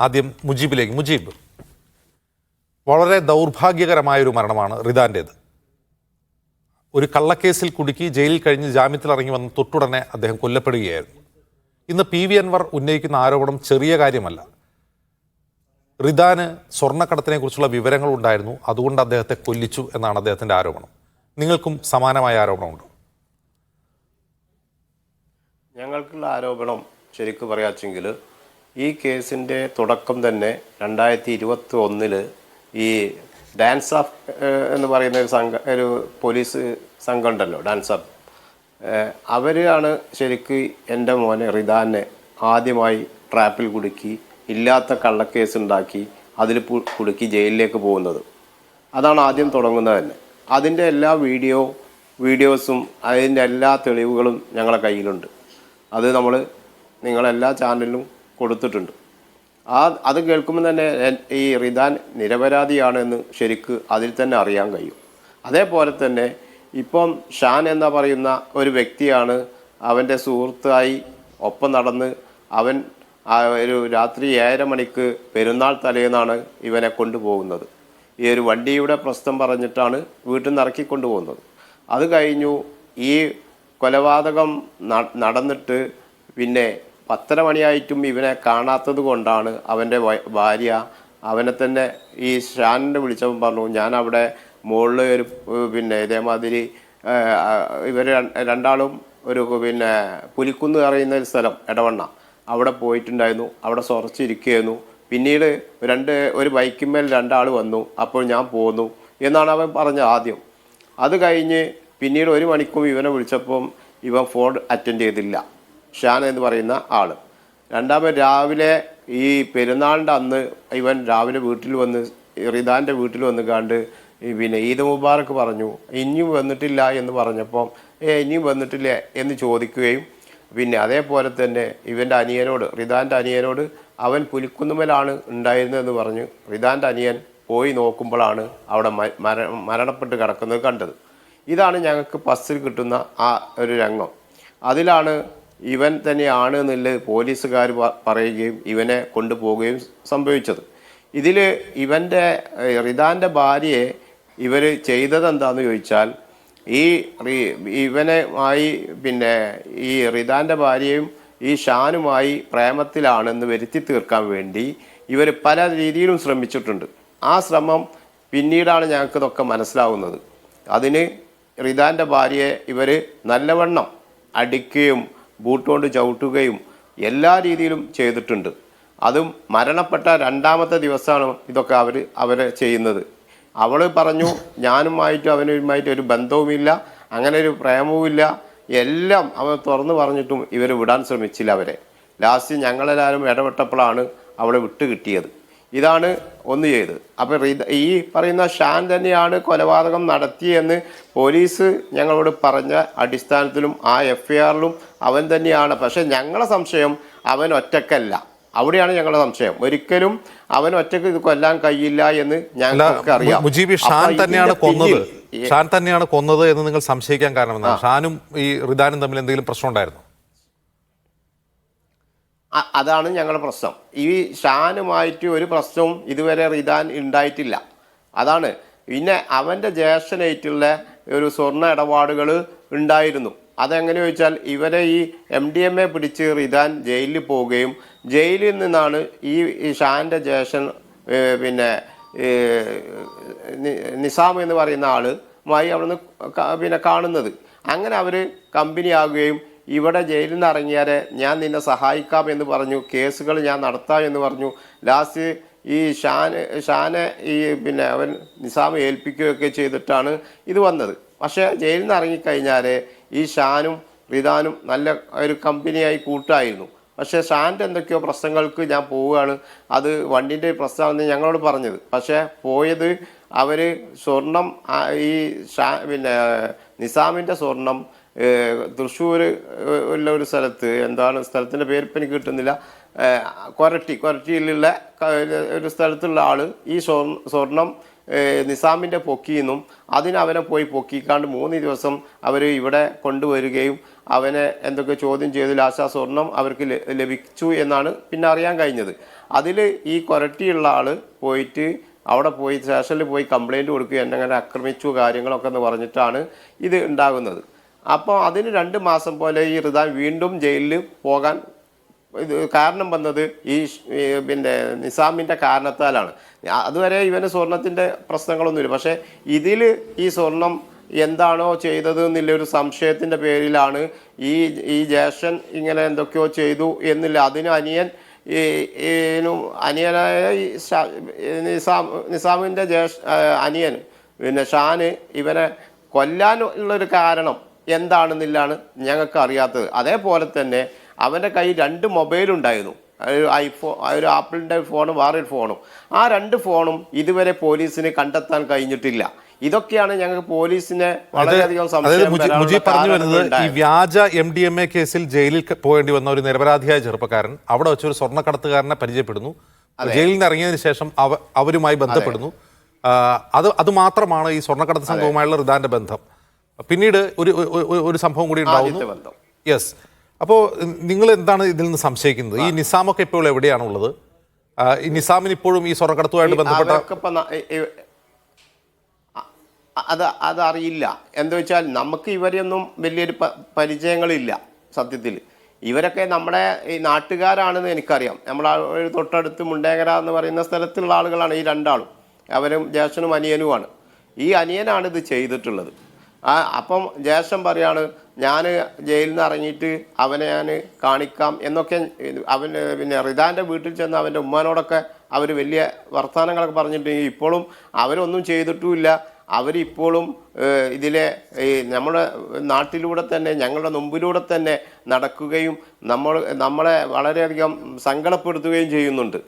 ആദ്യം മുജീബിലേക്ക്. മുജീബ് വളരെ ദൗർഭാഗ്യകരമായൊരു മരണമാണ് റിദാന്റേത്. ഒരു കള്ളക്കേസിൽ കുടുക്കി ജയിലിൽ കഴിഞ്ഞ് ജാമ്യത്തിൽ ഇറങ്ങി വന്ന തൊട്ടുടനെ അദ്ദേഹം കൊല്ലപ്പെടുകയായിരുന്നു. ഇന്ന് പി വി അൻവർ ഉന്നയിക്കുന്ന ആരോപണം ചെറിയ കാര്യമല്ല. റിദാന് സ്വർണക്കടത്തിനെ കുറിച്ചുള്ള വിവരങ്ങൾ ഉണ്ടായിരുന്നു. അതുകൊണ്ട് അദ്ദേഹത്തെ കൊല്ലിച്ചു എന്നാണ് അദ്ദേഹത്തിന്റെ ആരോപണം. നിങ്ങൾക്കും സമാനമായ ആരോപണമുണ്ട്? ഞങ്ങൾക്കുള്ള ആരോപണം ശരിക്കും പറയാച്ചെങ്കിൽ ഈ കേസിന്റെ തുടക്കം തന്നെ രണ്ടായിരത്തി ഇരുപത്തി ഒന്നിൽ ഈ ഡാൻസ് ഓഫ് എന്ന് പറയുന്ന ഒരു സംഘ ഒരു പോലീസ് സംഘം ഉണ്ടല്ലോ ഡാൻസ് ഓഫ്. അവരാണ് ശരിക്ക് എന്റെ മോനെ റിദാനെ ആദ്യമായി ട്രാപ്പിൽ കുടുക്കി ഇല്ലാത്ത കള്ളക്കേസ് ഉണ്ടാക്കി അതിൽ കുടുക്കി ജയിലിലേക്ക് പോകുന്നത്. അതാണ് ആദ്യം തുടങ്ങുന്നത് തന്നെ. അതിന്റെ എല്ലാ വീഡിയോ വീഡിയോസും അതിന്റെ എല്ലാ തെളിവുകളും ഞങ്ങളുടെ കയ്യിലുണ്ട്. അത് നമ്മൾ നിങ്ങളെല്ലാ ചാനലിലും കൊടുത്തിട്ടുണ്ട്. ആ അത് കേൾക്കുമ്പോൾ തന്നെ ഈ റിദാൻ നിരപരാധിയാണെന്ന് ശരിക്ക് അതിൽ തന്നെ അറിയാൻ കഴിയും. അതേപോലെ തന്നെ ഇപ്പം ഷാൻ എന്ന് പറയുന്ന ഒരു വ്യക്തിയാണ് അവന്റെ സുഹൃത്തായി ഒപ്പം നടന്ന് അവൻ ഒരു രാത്രി ഏഴര മണിക്ക് പെരുന്നാൾ തലേന്നാണ് ഇവനെ കൊണ്ടുപോകുന്നത്. ഈ ഒരു വണ്ടിയുടെ പ്രശ്നം പറഞ്ഞിട്ടാണ് വീട്ടിൽ നിന്ന് ഇറക്കി കൊണ്ടുപോകുന്നത്. അത് കഴിഞ്ഞു ഈ കൊലപാതകം നടന്നിട്ട് പിന്നെ പത്തര മണിയായിട്ടും ഇവനെ കാണാത്തത് കൊണ്ടാണ് അവന്റെ ഭാര്യ അവനെ തന്നെ ഈ ഷാനിനെ വിളിച്ചവൻ പറഞ്ഞു ഞാൻ അവിടെ മുകളിൽ ഒരു പിന്നെ ഇതേമാതിരി ഇവർ രണ്ടാളും ഒരു പിന്നെ പുലിക്കുന്ന് അറിയുന്ന ഒരു സ്ഥലം ഇടവണ്ണ അവിടെ പോയിട്ടുണ്ടായിരുന്നു അവിടെ സുറച്ചിരിക്കുകയായിരുന്നു പിന്നീട് രണ്ട് ഒരു ബൈക്കിന്മേൽ രണ്ടാൾ വന്നു അപ്പോൾ ഞാൻ പോന്നു എന്നാണ് അവൻ പറഞ്ഞത് ആദ്യം. അത് കഴിഞ്ഞ് പിന്നീട് ഒരു മണിക്കൂർ ഇവനെ വിളിച്ചപ്പം ഇവൻ ഫോൺ അറ്റൻഡ് ചെയ്തില്ല. ഷാൻ എന്ന് പറയുന്ന ആൾ രണ്ടാമത് രാവിലെ ഈ പെരുന്നാളിന്റെ അന്ന് ഇവൻ രാവിലെ വീട്ടിൽ വന്ന് റിദാന്റെ വീട്ടിൽ വന്ന് കണ്ട് പിന്നെ ഈദ് മുബാറക്ക് പറഞ്ഞു ഇനിയും വന്നിട്ടില്ല എന്ന് പറഞ്ഞപ്പം ഏ ഇനിയും വന്നിട്ടില്ല എന്ന് ചോദിക്കുകയും പിന്നെ അതേപോലെ തന്നെ ഇവന്റെ അനിയനോട് റിദാന്റെ അനിയനോട് അവൻ പുലിക്കുന്നുമലാണ് ഉണ്ടായിരുന്നതെന്ന് പറഞ്ഞു റിദാന്റെ അനിയൻ പോയി നോക്കുമ്പോഴാണ് അവിടെ മര മരണപ്പെട്ട് കിടക്കുന്നത് കണ്ടത്. ഇതാണ് ഞങ്ങൾക്ക് പസ്സിൽ കിട്ടുന്ന ആ ഒരു രംഗം. അതിലാണ് ഇവൻ തന്നെയാണ് എന്നുള്ളത് പോലീസുകാർ പറയുകയും ഇവനെ കൊണ്ടുപോവുകയും സംഭവിച്ചത്. ഇതിൽ ഇവന്റെ റിതാന്റെ ഭാര്യയെ ഇവർ ചെയ്തത് എന്താണെന്ന് ചോദിച്ചാൽ ഈ ഇവനെ ഇവനുമായി പിന്നെ ഈ റിദാന്റെ ഭാര്യയും ഈ ഷാനുമായി പ്രേമത്തിലാണെന്ന് വരുത്തി തീർക്കാൻ വേണ്ടി ഇവർ പല രീതിയിലും ശ്രമിച്ചിട്ടുണ്ട്. ആ ശ്രമം പിന്നീടാണ് ഞങ്ങൾക്ക് ഇതൊക്കെ മനസ്സിലാവുന്നത്. അതിന് റിദാന്റെ ഭാര്യയെ ഇവർ നല്ലവണ്ണം അടിക്കുകയും ബൂട്ട് കൊണ്ട് ചവിട്ടുകയും എല്ലാ രീതിയിലും ചെയ്തിട്ടുണ്ട്. അതും മരണപ്പെട്ട രണ്ടാമത്തെ ദിവസമാണ് ഇതൊക്കെ അവർ അവരെ ചെയ്യുന്നത്. അവൾ പറഞ്ഞു ഞാനുമായിട്ട് അവനുമായിട്ട് ഒരു ബന്ധവുമില്ല അങ്ങനെ ഒരു പ്രേമവുമില്ല. എല്ലാം അവൻ തുറന്നു പറഞ്ഞിട്ടും ഇവർ വിടാൻ ശ്രമിച്ചില്ല അവരെ. ലാസ്റ്റ് ഞങ്ങളെല്ലാവരും ഇടപെട്ടപ്പോഴാണ് അവളെ വിട്ട് കിട്ടിയത് ഇതാണ് ഒന്ന് ചെയ്തത്. അപ്പം ഈ പറയുന്ന ഷാൻ തന്നെയാണ് കൊലപാതകം നടത്തിയെന്ന് പോലീസ് ഞങ്ങളോട് പറഞ്ഞ അടിസ്ഥാനത്തിലും ആ എഫ് ഐ ആറിലും അവൻ തന്നെയാണ്. പക്ഷേ ഞങ്ങളെ സംശയം അവൻ ഒറ്റക്കല്ല. അവിടെയാണ് ഞങ്ങളുടെ സംശയം. ഒരിക്കലും അവൻ ഒറ്റയ്ക്ക് ഇത് കൊല്ലാൻ കഴിയില്ല എന്ന് ഞങ്ങൾക്ക് അറിയാം. മുജീബ് ഷാൻ തന്നെയാണ് കൊന്നത്. ഷാൻ തന്നെയാണ് കൊന്നത് എന്ന് നിങ്ങൾ സംശയിക്കാൻ കാരണം ഷാനും ഈ റിദാനും തമ്മിൽ എന്തെങ്കിലും പ്രശ്നം ഉണ്ടായിരുന്നു അതാണ് ഞങ്ങളുടെ പ്രശ്നം. ഈ ഷാനുമായിട്ട് ഒരു പ്രശ്നവും ഇതുവരെ റിദാൻ ഉണ്ടായിട്ടില്ല അതാണ്. പിന്നെ അവന്റെ ജ്യേഷ്ഠനായിട്ടുള്ള ഒരു സ്വർണ ഇടപാടുകൾ ഉണ്ടായിരുന്നു അതെങ്ങനെ ചോദിച്ചാൽ ഇവരെ ഈ എം ഡി എം എ പിടിച്ച് റിദാൻ ജയിലിൽ പോവുകയും ജയിലിൽ നിന്നാണ് ഈ ഷാന്റെ ജ്യേഷ്ഠൻ പിന്നെ നിസാം എന്ന് പറയുന്ന ആളുമായി അവിടുന്ന് പിന്നെ കാണുന്നത്. അങ്ങനെ അവർ കമ്പനി ആകുകയും ഇവിടെ ജയിലിൽ നിന്ന് ഇറങ്ങിയാൽ ഞാൻ നിന്നെ സഹായിക്കാം എന്ന് പറഞ്ഞു കേസുകൾ ഞാൻ നടത്താം എന്ന് പറഞ്ഞു. ലാസ്റ്റ് ഈ ഷാൻ ഷാനെ ഈ പിന്നെ അവൻ നിസാം ഏൽപ്പിക്കുകയൊക്കെ ചെയ്തിട്ടാണ് ഇത് വന്നത്. പക്ഷേ ജയിലിൽ നിന്ന് ഇറങ്ങിക്കഴിഞ്ഞാൽ ഈ ഷാനും റിദാനും നല്ല ഒരു കമ്പനിയായി കൂട്ടായിരുന്നു. പക്ഷേ ഷാന്റെ എന്തൊക്കെയോ പ്രശ്നങ്ങൾക്ക് ഞാൻ പോവുകയാണ്. അത് വണ്ടിന്റെ പ്രശ്നമാണെന്ന് ഞങ്ങളോട് പറഞ്ഞത്. പക്ഷേ പോയത് അവർ സ്വർണം ഈ ഷാ പിന്നെ നിസാമിന്റെ സ്വർണം തൃശ്ശൂർ ഉള്ള ഒരു സ്ഥലത്ത് എന്താണ് സ്ഥലത്തിന്റെ പേര് എനിക്ക് കിട്ടുന്നില്ല കൊരട്ടി കൊരട്ടിയിലുള്ള ഒരു സ്ഥലത്തുള്ള ആൾ ഈ സ്വർണം നിസാമിന്റെ പൊക്കിയെന്നും അതിനവനെ പോയി പൊക്കിക്കാണ്ട് മൂന്ന് ദിവസം അവർ ഇവിടെ കൊണ്ടുവരികയും അവനെ എന്തൊക്കെ ചോദ്യം ചെയ്തു ലാശാ സ്വർണം അവർക്ക് ലഭിച്ചു എന്നാണ് പിന്നെ അറിയാൻ കഴിഞ്ഞത്. അതിൽ ഈ കൊരട്ടിയുള്ള ആൾ പോയിട്ട് അവിടെ പോയി സ്റ്റേഷനിൽ പോയി കംപ്ലൈന്റ് കൊടുക്കുക എന്നെ അങ്ങനെ ആക്രമിച്ചു കാര്യങ്ങളൊക്കെ എന്ന് പറഞ്ഞിട്ടാണ് ഇത് ഉണ്ടാകുന്നത്. അപ്പോൾ അതിന് രണ്ട് മാസം പോലെ ഈ റിദാൻ വീണ്ടും ജയിലിൽ പോകാൻ ഇത് കാരണം വന്നത് ഈ പിന്നെ നിസാമിന്റെ കാരണത്താലാണ്. അതുവരെ ഇവന് സ്വർണത്തിന്റെ പ്രശ്നങ്ങളൊന്നുമില്ല. പക്ഷേ ഇതിൽ ഈ സ്വർണം എന്താണോ ചെയ്തത് എന്നുള്ളൊരു സംശയത്തിന്റെ പേരിലാണ് ഈ ഈ ജേഷൻ ഇങ്ങനെ എന്തൊക്കെയോ ചെയ്തു എന്നില്ല. അതിന് അനിയൻ അനിയനായ നിസാം നിസാമിന്റെ ജേഷ് അനിയൻ പിന്നെ ഷാന് ഇവനെ കൊല്ലാനുള്ളൊരു കാരണം എന്താണെന്നില്ലാണ് ഞങ്ങൾക്ക് അറിയാത്തത് അതേപോലെ തന്നെ അവന്റെ കയ്യിൽ രണ്ട് മൊബൈലുണ്ടായിരുന്നു ഒരു ഐഫോൺ ഒരു ആപ്പിളിന്റെ ഫോണും വേറൊരു ഫോണും. ആ രണ്ട് ഫോണും ഇതുവരെ പോലീസിന് കണ്ടെത്താൻ കഴിഞ്ഞിട്ടില്ല. ഇതൊക്കെയാണ് ഞങ്ങൾക്ക് പോലീസിനെ വളരെയധികം സംശയം പറഞ്ഞു വരുന്നത് ഈ വ്യാജ എം ഡി എം എ കേസിൽ ജയിലിൽ പോകേണ്ടി വന്ന ഒരു നിരപരാധിയായ ചെറുപ്പക്കാരൻ അവിടെ വെച്ച് ഒരു സ്വർണക്കടത്തുകാരനെ പരിചയപ്പെടുന്നു. ജയിലിൽ നിന്ന് ഇറങ്ങിയതിനു ശേഷം അവ അവരുമായി ബന്ധപ്പെടുന്നു. അത് അത് മാത്രമാണ് ഈ സ്വർണക്കടത്ത് സംഘവുമായുള്ള റിദാന്റെ ബന്ധം. പിന്നീട് ഒരു ഒരു- സംഭവം കൂടി ഉണ്ടാവും ഉണ്ടാവുന്നു. യെസ് അപ്പോൾ നിങ്ങൾ എന്താണ് ഇതിൽ നിന്ന് സംശയിക്കുന്നത്? ഈ നിസാമൊക്കെ ഇപ്പോൾ എവിടെയാണ് ഉള്ളത്? ഈ നിസാമിന് ഇപ്പോഴും ഈ സ്വർണക്കടത്തുമായിട്ട് ബന്ധപ്പെട്ട അത് അതറിയില്ല. എന്താ വെച്ചാൽ നമുക്ക് ഇവരെയൊന്നും വലിയൊരു പരിചയങ്ങളില്ല സത്യത്തിൽ. ഇവരൊക്കെ നമ്മുടെ ഈ നാട്ടുകാരാണെന്ന് എനിക്കറിയാം. നമ്മൾ ഒരു തൊട്ടടുത്ത് മുണ്ടേങ്ങര എന്ന് പറയുന്ന സ്ഥലത്തുള്ള ആളുകളാണ് ഈ രണ്ടാളും. അവരും ജ്യേഷ്ഠനും അനിയനുമാണ്. ഈ അനിയനാണ് ഇത് ചെയ്തിട്ടുള്ളത്. ആ അപ്പം ജ്യേഷ്ഠൻ പറയാണ് ഞാൻ ജയിലിൽ നിന്ന് ഇറങ്ങിയിട്ട് അവനെ ഞാൻ കാണിക്കാം എന്നൊക്കെ അവന് പിന്നെ റിദാന്റെ വീട്ടിൽ ചെന്ന് അവന്റെ ഉമ്മാനോടൊക്കെ അവർ വലിയ വർത്തമാനങ്ങളൊക്കെ പറഞ്ഞിട്ട് ഇപ്പോഴും അവരൊന്നും ചെയ്തിട്ടുമില്ല. അവരിപ്പോഴും ഇതിലെ ഈ നമ്മുടെ നാട്ടിലൂടെ തന്നെ ഞങ്ങളുടെ മുമ്പിലൂടെ തന്നെ നടക്കുകയും നമ്മൾ നമ്മളെ വളരെയധികം സങ്കടപ്പെടുത്തുകയും ചെയ്യുന്നുണ്ട്.